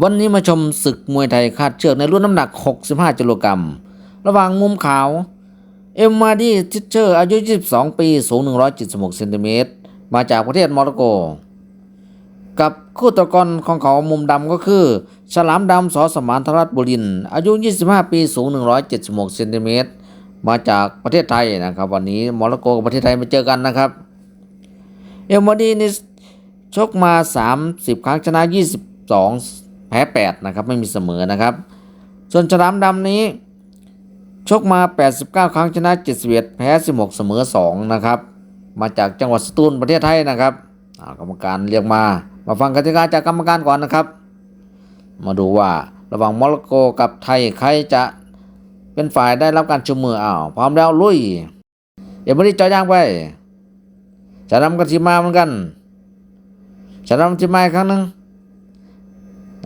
วันนี้มาชมศึกมวยไทยคาดเชือกในรุ่นน้ำหนัก 65กิโลกรัม ระหว่างมุมขาว เอ็มมาดีทิเชอร์ อายุ 22 ปี สูง 176เซนติเมตร มาจากประเทศโมร็อกโก กับคู่ตะกอนของเขามุมดำก็คือ ฉลามดำสอสมานธรัตบุริน อายุ 25 ปี สูง 176เซนติเมตร มาจากประเทศไทยนะครับ วันนี้โมร็อกโกกับประเทศไทยมาเจอกันนะครับ เอลมาดีนี่ชกมา 30 ครั้งชนะ 22 แพ้8นะครับไม่มีเสมอนะครับ ส่วนฉลามดำนี้ชกมา 89 ครั้งชนะ71แพ้ 16 เสมอ 2 นะครับ มาจากจังหวัดสตูลประเทศไทยนะครับกรรมการเรียกมา มาฟังกติกาจากกรรมการก่อนนะครับ มาดูว่าระหว่างโมร็อกโกกับไทยใครจะเป็นฝ่ายได้รับการชูมืออ้าวพร้อมแล้วลุย เดี๋ยวมาดีจอย่างไปจะนำกัทีมาเหมือนกันจะนำทีมาอีกครั้งหนึ่ง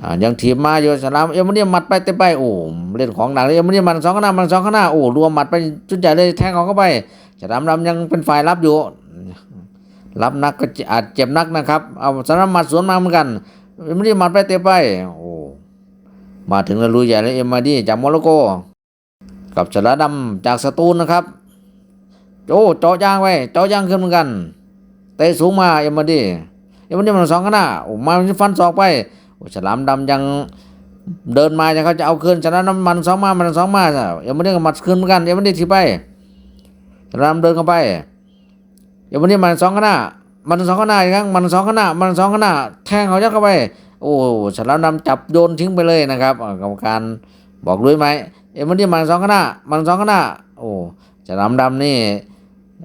อ่ายังทีมมาอยู่สลามเอ็มนี่หมัดไปเต็มไปโอ้เล่นของหนักเลยเอ็มนี่มันสองข้างหน้ามันสองข้างหน้าโอ้รวมหมัดไปจุดใหญ่เลยแทงเขาเข้าไปสลามดำยังเป็นฝ่ายรับอยู่ รับนักก็อาจเจ็บนักนะครับเอาสลามหมัดสวนมาเหมือนกันเอ็มนี่หมัดไปเต็มไปโอ้มาถึงแล้วลุยใหญ่เลยเอ็มมาดีจากโมร็อกโก กับฉลามดำจากสตูลนะครับโอ้เจาะยางไว้เจาะยางขึ้นเหมือนกันเตะสูงมาเอ็มมาดีเอ็มมาดีมันสองข้างหน้าโอ้มาฟันศอกไป ฉลามดำยังเดินมาจะเขาจะเอาคืนฉลามดำมันสองมามันสองมาเอ็มไม่ได้ก็มัดคืนเหมือนกันเอ็มไม่ได้ทีไปฉลามเดินเข้าไปเอ็มไม่ได้มันสองข้างหน้า มันสองข้างหน้าอีกครั้งมันสองข้างหน้า มันสองข้างหน้า แทงเขายัดเข้าไป โอ้ฉลามดำจับโยนทิ้งไปเลยนะครับกรรมการบอกด้วยไหมเอ็มไม่ได้มันสองข้างหน้า มันสองข้างหน้า โอ้ฉลามดำนี่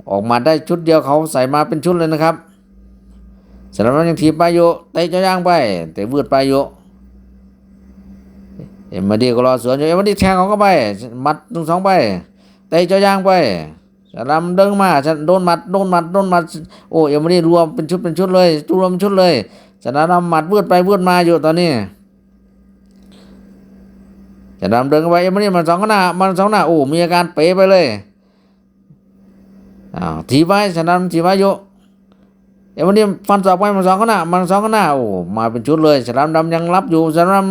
ออกมาได้ชุดเดียวเขาใส่มาเป็นชุดเลยนะครับ สำหรับนั้นยังทีบไปอยู่เตะเจ้าย่างไปเตะวืดไปอยู่เอ็มมาดีก็รอสวนอยู่เอ็มมาดีแทงเขาเข้าไปมัดหนึ่งสองไปเตะเจ้าย่างไปสลัมเดินมาฉันโดนหมัดโดนหมัดโดนหมัดโอ้เอ็มมาดีรวมเป็นชุดเป็นชุดเลยรวมเป็นชุดเลยสลัมหมัดวืดไปวืดมาอยู่ตอนนี้สลัมเดินเข้าไปเอ็มมาดีมันสองหน้ามันสองหน้าโอ้มีอาการเป๋ไปเลยอ้าวทีไว้สลัมทีไว้อยู่ เดี๋ยววันนี้ฟันศอกไปมันสองข้างหน้ามันสองข้างหน้าโอ้มาเป็นชุดเลยฉลามดำยังรับอยู่ฉลาม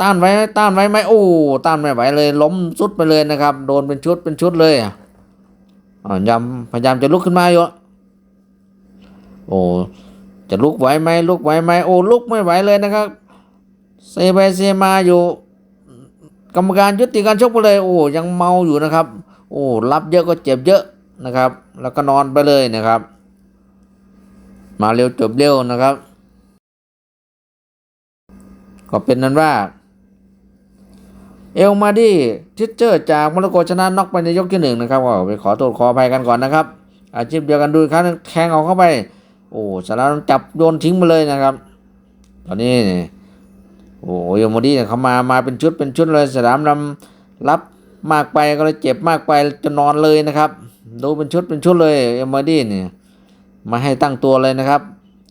ต้านไว้ต้านไว้ไหมโอ้ต้านไม่ไหวเลย ล้มสุดไปเลยนะครับ โดนเป็นชุดเป็นชุดเลยอะอ่ายำพยายามจะลุกขึ้นมาอยู่โอ้จะลุกไหวไหมลุกไหวไหมโอ้ลุกไม่ไหวเลยนะครับเซไปเซมาอยู่ กรรมการยุติการชกไปเลย โอ้ยังเมาอยู่นะครับ โอ้รับเยอะก็เจ็บเยอะนะครับ แล้วก็นอนไปเลยนะครับ มาเร็วจบเร็วนะครับ ก็เป็นนั้นว่า เอลมาดี้ทิชเจอร์จากมรโกชนะน็อกไปในยกที่หนึ่งนะครับก็ไปขอโทษขออภัยกันก่อนนะครับ อาชีพเดียวกันดูครั้งแทงเอาเข้าไป โอ้สารามจับโยนทิ้งมาเลยนะครับ ตอนนี้โอ้เอลมาดี้เนี่ยเขามามาเป็นชุดเป็นชุดเลยสารามนำรับมากไปก็เลยเจ็บมากไปจะนอนเลยนะครับ ดูเป็นชุดเป็นชุดเลยเอลมาดี้เนี่ย มาให้ตั้งตัวเลยนะครับ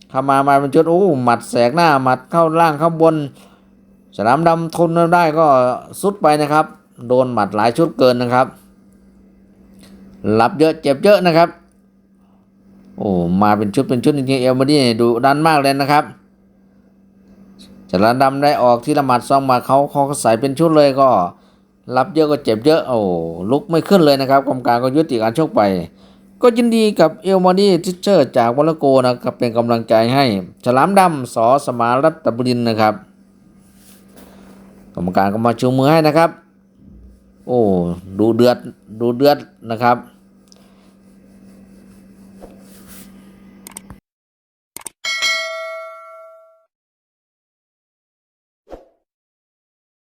เข้ามามาเป็นชุดโอ้หมัดแสกหน้าหมัดเข้าล่างเข้าบน สนามดำทนได้ก็สุดไปนะครับ โดนหมัดหลายชุดเกินนะครับรับเยอะเจ็บเยอะนะครับ โอ้มาเป็นชุดเป็นชุดจริงๆเอลมาดี้ดูดันมากเลยนะครับสนามดำได้ออกที่ละหมัดซองมาเขาเขาใส่เป็นชุดเลยก็รับเยอะก็เจ็บเยอะโอ้ลุกไม่ขึ้นเลยนะครับกรรมการก็ยุติการชกไป ก็ยินดีกับเอลมอนีทิเชอร์จากวอลโกนะครับเป็นกำลังใจให้ ฉลามดำสอสมารัตบรินนะครับกรรมการก็มาชูมือให้นะครับ โอ้ดูเดือดดูเดือดนะครับ